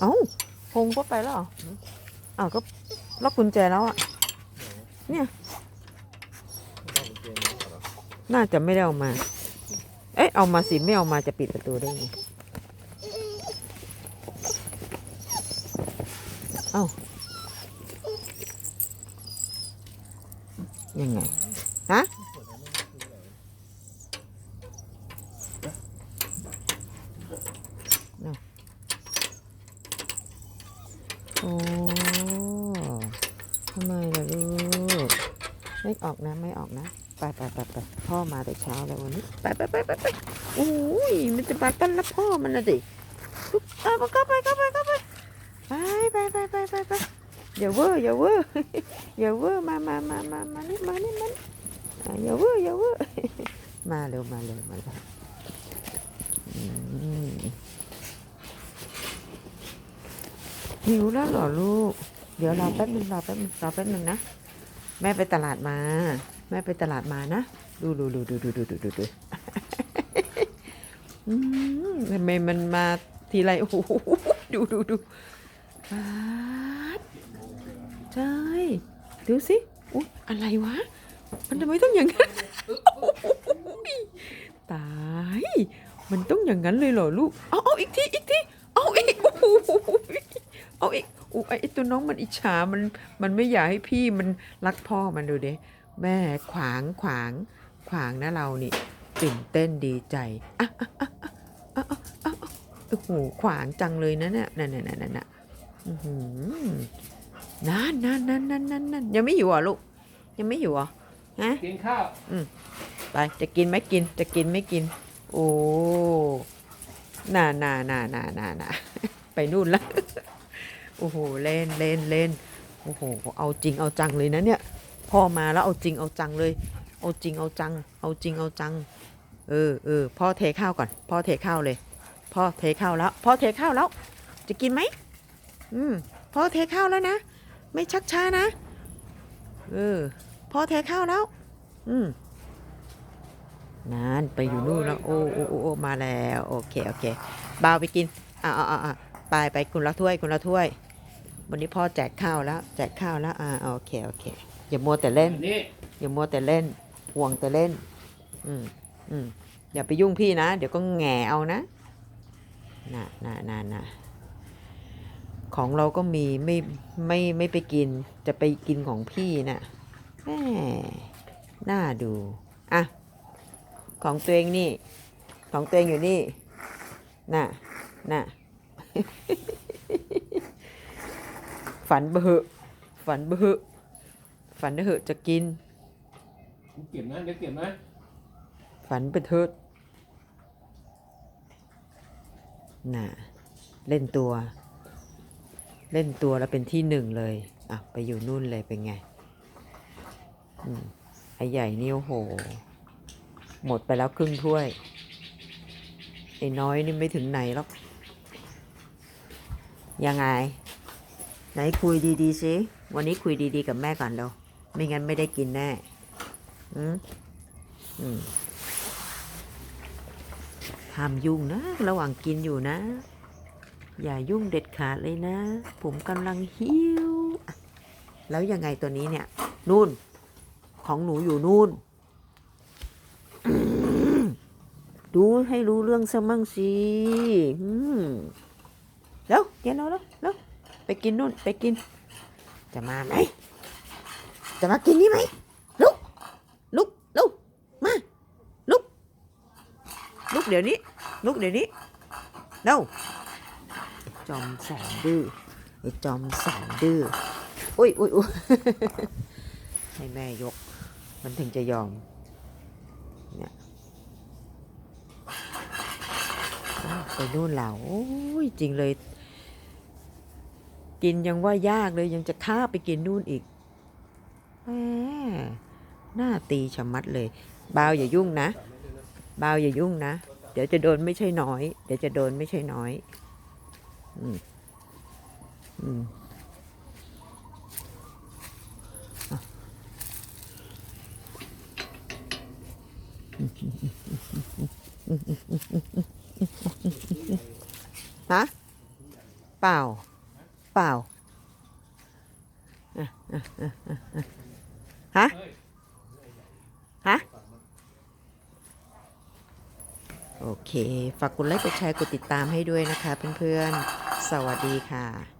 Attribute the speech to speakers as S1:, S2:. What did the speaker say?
S1: เอ้าพงก็ไปแล้วเหรออ้าวก็ล็อกกุญแจแล้วอะ เนี่ย น่าจะไม่ได้เอามา เอ๊ะเอามาสิไม่เอามาจะปิดประตูได้ไงเอ้ายังไง ฮะ โอ้ทำไมล่ะลูก ไม่ออกนะไม่ออกนะ ไปไปไปไปพ่อมาแต่เช้าแล้ววันนี้ ไปไปไปไปไปโอ้ยมันจะมาต้อนรับพ่อมันนะดิไปเข้าไปเข้าไปเข้าไปไปไปไปไปไปไปอย่าเวอร์อย่าเวอร์อย่าเวอร์มามามามามานี่มานี่มานี่อ่าอย่าเวอร์อย่าเวอร์มาเร็วมาเร็วมาเร็วอืม หิวแล้วเหรอลูก เดี๋ยวรอแป๊บนึงรอแป๊บนึงรอแป๊บนึงนะ แม่ไปตลาดมา แม่ไปตลาดมานะ ดูดูดูดูดูดูดูดูดูทำไมมันมาทีไรโอ้โหดูดูดูปาดใช่ดูสิอุ๊ยอะไรวะ มันทำไมต้องอย่างนั้นตาย มันต้องอย่างนั้นเลยเหรอลูก เอาเอาอีกทีอีกทีเอาอีกโอ้โห เอาอีกอู้ไอตัวน้องมันอิจฉามันมันไม่อยากให้พี่มันรักพ่อมันดูดิแม่ขวางขวางขวางนะเรานี่ตื่นเต้นดีใจอะอะอะอะอะอะอะโอ้โหขวางจังเลยนะเนี่ยนั่นนั่นนั่นนั่นน่ะอื้อหือนั่นนั่นนั่นนั่นนั่นนั่นยังไม่อยู่เหรอะลูกยังไม่อยู่เหรอะฮะ
S2: กินข้าว
S1: ไปจะกินไหมกินจะกินไม่กิน โอ้น่าน่าน่าน่าน่าน่าไปนู่นละ โอ้โหเล่นเล่นเล่นโอ้โหเอาจริงเอาจังเลยนะเนี่ยพ่อมาแล้วเอาจริงเอาจังเลย เอาจริงเอาจัง เอาจริงเอาจัง เออเออพ่อเทข้าวก่อน พ่อเทข้าวเลย พ่อเทข้าวแล้ว พ่อเทข้าวแล้ว จะกินไหมอืมพ่อเทข้าวแล้วนะ ไม่ชักช้านะ เออพ่อเทข้าวแล้ว อืมนานไปอยู่นู่นแล้วโอ้โอ้โอ้โอมาแล้ว โอเค โอเคบ่าวไปกินอ่าอ่าอ่าไปไปคุณละถ้วยคุณละถ้วย วันนี้พ่อแจกข้าวแล้ว แจกข้าวแล้ว อ่าโอเคโอเค อย่ามัวแต่เล่น
S2: อันนี้
S1: อย่ามัวแต่เล่น ห่วงแต่เล่น อืมอืมอย่าไปยุ่งพี่นะ เดี๋ยวก็แหงเอานะน่ะน่ะน่ะน่ะของเราก็มีไม่ไม่ไม่ไปกิน จะไปกินของพี่น่ะแหมน่าดู อะ ของตัวเองนี่ ของตัวเองอยู่นี่ น่ะ น่ะ ฝันเบอะฝันเบอะฝันเถอะจะกิน
S2: เก็บนะเดี๋ยวเก็บนะ
S1: ฝันไปเถิดน่ะเล่นตัว เล่นตัวแล้วเป็นที่หนึ่งเลยอะไปอยู่นู่นเลยเป็นไงอืมไอ้ใหญ่นี่โอ้โห หมดไปแล้วครึ่งถ้วย ไอ้น้อยนี่ไม่ถึงไหนหรอก ยังไง ไหนคุยดีๆสิวันนี้คุยดีๆกับแม่ก่อนเร็วไม่งั้นไม่ได้กินแน่ อืมอืมห้ามยุ่งนะ ระหว่างกินอยู่นะ อย่ายุ่งเด็ดขาดเลยนะ ผมกำลังหิว แล้วยังไงตัวนี้เนี่ย นู่น ของหนูอยู่นู่น ดูให้รู้เรื่องซะมั่งสิแล้วเดี๋ยวเราแล้วแล้ว ไปกินนู่นไปกิน จะมาไหมจะมากินนี่ไหมลุกลุกลุกมาลุกลุกเดี๋ยวนี้ลุกเดี๋ยวนี้เร็วจอมแสนดื้อไอ้จอมแสนดื้ออุ้ยอุ้ยอุ้ยให้แม่ยก มันถึงจะยอมเนี่ยไปนู่นแล้วโอ้ยจริงเลย กินยังว่ายากเลยยังจะข้าไปกินนู่นอีกแหมหน้าตีชะมัดเลยบาวอย่ายุ่งนะบาวอย่ายุ่งนะ เดี๋ยวจะโดนไม่ใช่น้อย เดี๋ยวจะโดนไม่ใช่น้อย อืมอืมฮะเปล่า เปล่าฮะฮะโอเค ฝากกดไลค์กดแชร์กดติดตามให้ด้วยนะคะเพื่อนๆ สวัสดีค่ะ